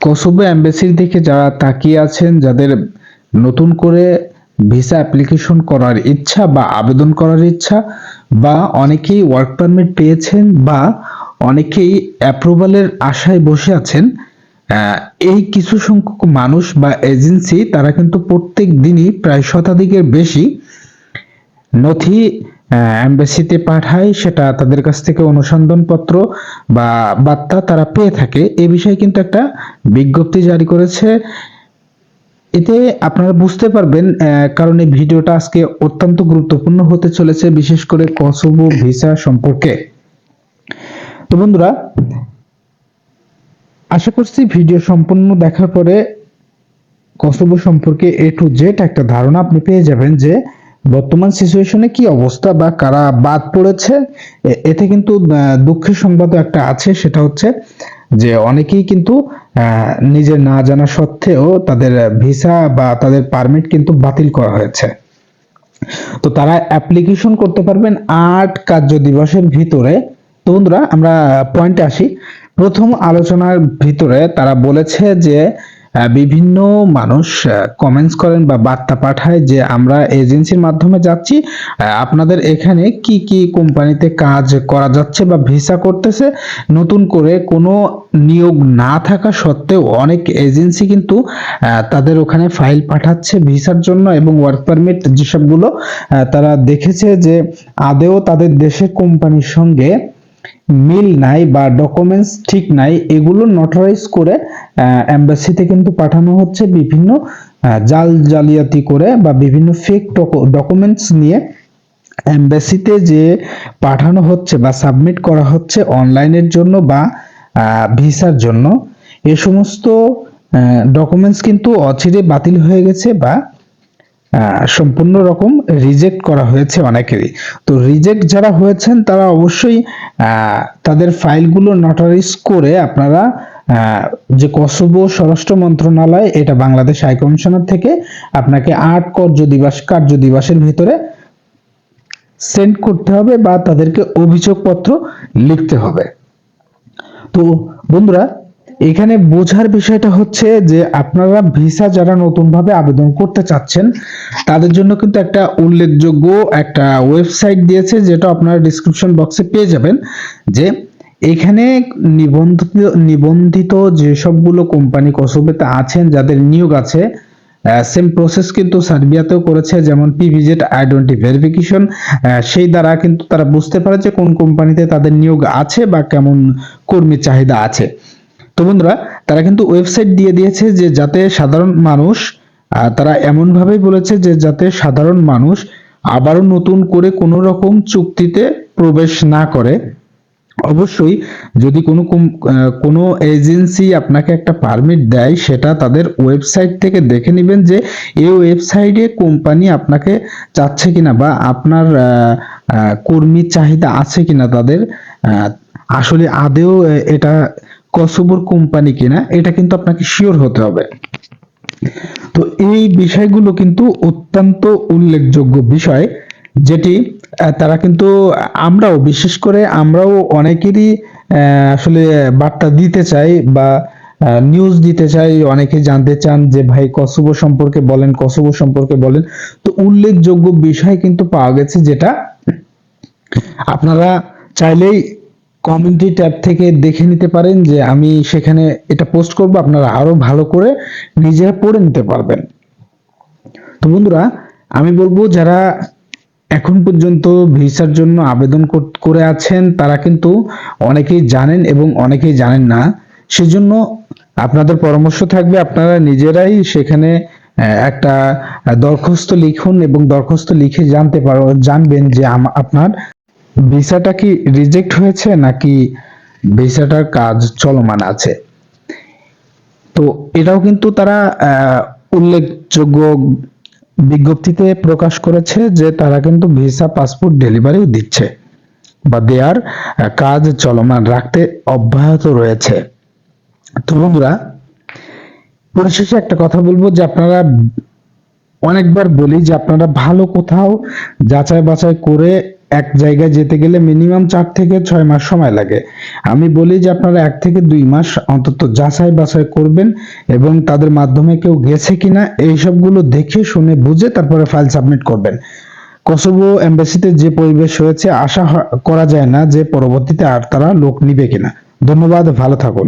Kosovo অ্যাম্বাসির দিকে যারা তাকিয়ে আছেন, যাদের নতুন করে ভিসা অ্যাপ্লিকেশন করার ইচ্ছা বা আবেদন করার ইচ্ছা বা অনেকেই ওয়ার্ক পারমিট পেয়েছেন বা অনেকেই অ্যাপ্রুভালের আশায় বসে আছেন এই কিছু সংখ্যক মানুষ বা এজেন্সি তারা কিন্তু প্রত্যেক দিনই প্রায় শতাধিকের বেশি নথি অ্যাম্বাসিতে পাঠায়, সেটা তাদের কাছ থেকে অনুসন্ধান পত্র বা বার্তা তারা পেয়ে থাকে। এ বিষয়ে কিন্তু একটা বিজ্ঞপ্তি জারি করেছে। এতে আপনারা বুঝতে পারবেন কারণ এই ভিডিওটা আজকে অত্যন্ত গুরুত্বপূর্ণ হতে চলেছে, বিশেষ করে কসোভো ভিসা সম্পর্কে। তো বন্ধুরা, আশা করছি ভিডিও সম্পূর্ণ দেখার পরে কসোভো সম্পর্কে এ টু জেড একটা ধারণা আপনি পেয়ে যাবেন যে বর্তমান সিচুয়েশনে কি অবস্থা বা কারা বাদ পড়েছে? এতে কিন্তু দুঃখের সংবাদও একটা আছে, সেটা হচ্ছে যে অনেকেই কিন্তু নিজের না জানা সত্ত্বেও তাদের ভিসা বা তাদের পারমিট কিন্তু বাতিল করা হয়েছে। তো তারা অ্যাপ্লিকেশন করতে পারবেন আট কার্য দিবসের ভিতরে। তো বন্ধুরা, আমরা পয়েন্টে আসি। প্রথম আলোচনার ভিতরে তারা বলেছে যে বিভিন্ন মানুষ কমেন্টস করেন বা বার্তা পাঠায় যে আমরা এজেন্সির মাধ্যমে যাচ্ছি। আপনাদের এখানে কি কি কোম্পানিতে কাজ করা যাচ্ছে বা ভিসা করতেছে? নতুন করে কোনো নিয়োগ না থাকা সত্ত্বেও অনেক এজেন্সি কিন্তু তাদের ওখানে ফাইল পাঠাচ্ছে ভিসার জন্য এবং ওয়ার্ক পারমিট যেসবগুলো তারা দেখেছে যে আদেও তাদের দেশের কোম্পানির সঙ্গে মিল নাই বা ডকুমেন্টস ঠিক নাই, এগুলো নোটারাইজ করে এম্বাসিতে কিন্তু পাঠানো হচ্ছে বিভিন্ন জাল জালিয়াতি করে বা বিভিন্ন ফেক ডকুমেন্টস নিয়ে। এম্বাসিতে যে পাঠানো হচ্ছে বা সাবমিট করা হচ্ছে অনলাইনের জন্য বা ভিসার জন্য, এ সমস্ত ডকুমেন্টস কিন্তু অচিরে বাতিল হয়ে গেছে বা সম্পূর্ণ রকম রিজেক্ট করা হয়েছে অনেকেরই। তো রিজেক্ট যারা হয়েছেন, তারা অবশ্যই তাদের ফাইলগুলো নোটারাইজ করে আপনারা যে কসোভো স্বরাষ্ট্র মন্ত্রণালয়, এটা বাংলাদেশ হাই কমিশনার থেকে আপনাকে আট কার্য দিবস কার্য দিবসের ভিতরে সেন্ড করতে হবে বা তাদেরকে অভিযোগপত্র লিখতে হবে। তো বন্ধুরা এখানে বোঝার বিষয়টা হচ্ছে যে আপনারা ভিসা যারা নতুনভাবে আবেদন করতে চাচ্ছেন, তাদের জন্য কিন্তু একটা উল্লেখযোগ্য একটা ওয়েবসাইট দিয়েছে যেটা আপনারা ডিসক্রিপশন বক্সে পেয়ে যাবেন যে এখানে নিবন্ধিত নিবন্ধিত যে সবগুলো কোম্পানি কসোভোতে আছেন, যাদের নিয়োগ আছে সেম প্রসেস কিন্তু সার্বিয়াতেও করেছে, যেমন পিভিজেড আইডেন্টি ভেরিফিকেশন সেই দ্বারা কিন্তু তারা বুঝতে পারে যে কোন কোম্পানিতে তাদের নিয়োগ আছে বা কেমন কর্মী চাহিদা আছে। তো বন্ধুরা, তারা কিন্তু ওয়েবসাইট দিয়ে দিয়েছে যে যাতে সাধারণ মানুষ তারা এমন ভাবেই বলেছে যে যাতে সাধারণ মানুষ আবারও নতুন করে কোনো রকম চুক্তিতে প্রবেশ না করে। অবশ্যই যদি কোনো কোনো এজেন্সি আপনাকে একটা পারমিট দেয়, সেটা তাদের ওয়েবসাইট থেকে দেখে নেবেন যে এই ওয়েবসাইটে কোম্পানি আপনাকে চাচ্ছে কিনা বা আপনার কর্মীর চাহিদা আছে কিনা তাদের আসলে আদেও এটা কসোবোর কোম্পানি কিনা, এটা কিন্তু আপনাকে শিওর হতে হবে। তো এই বিষয়গুলো কিন্তু অত্যন্ত উল্লেখযোগ্য বিষয়, যেটি তারা কিন্তু, আমরাও, বিশেষ করে আমরাও অনেকেরই আসলে বার্তা দিতে চাই বা নিউজ দিতে চাই, অনেকে জানতে চান যে, ভাই কসোভো সম্পর্কে বলেন কসোভো সম্পর্কে বলেন। তো উল্লেখযোগ্য বিষয় কিন্তু পাওয়া গেছে যেটা, আপনারা চাইলেই কমিউনিটি ট্যাব থেকে দেখে নিতে পারেন যে আমি সেখানে এটা পোস্ট করব, আপনারা আরও ভালো করে নিজেরা পড়ে নিতে পারবেন। তো বন্ধুরা, আমি বলব যারা এখন পর্যন্ত ভিসার জন্য আবেদন করে আছেন, তারা কিন্তু অনেকেই জানেন এবং অনেকেই জানেন না। সেজন্য আপনাদের পরামর্শ থাকবে, আপনারা নিজেরাই সেখানে একটা দরখাস্ত লিখুন এবং দরখাস্ত লিখে জানতে পারো, জানবেন যে আপনার ভিসাটা কি রিজেক্ট হয়েছে নাকি ভিসাটার কাজ চলমান আছে? তো এটাও কিন্তু তারা উল্লেখযোগ্য বিজ্ঞপ্তিতে প্রকাশ করেছে যে তারা কিন্তু ভিসা পাসপোর্ট ডেলিভারিও দিচ্ছে বা দেয়ার কাজ চলমান রাখতে অব্যাহত রয়েছে। তো বন্ধুরা, পরিশেষে একটা কথা বলব যে আপনারা অনেকবার বলি যে আপনারা ভালো কোথাও যাচাই বাছাই করে এক জায়গায় যেতে গেলে মিনিমাম চার থেকে ছয় মাস সময় লাগে। আমি বলি যে আপনারা এক থেকে দুই মাস অন্তত যাচাই বাছাই করবেন এবং তাদের মাধ্যমে কেউ গেছে কিনা এই সবগুলো দেখে, শুনে, বুঝে তারপরে ফাইল সাবমিট করবেন। কসোভো এম্বাসিতে যে পরিবেশ হয়েছে আশা করা যায় না যে পরবর্তীতে আর তারা লোক নিবে কিনা। ধন্যবাদ, ভালো থাকুন।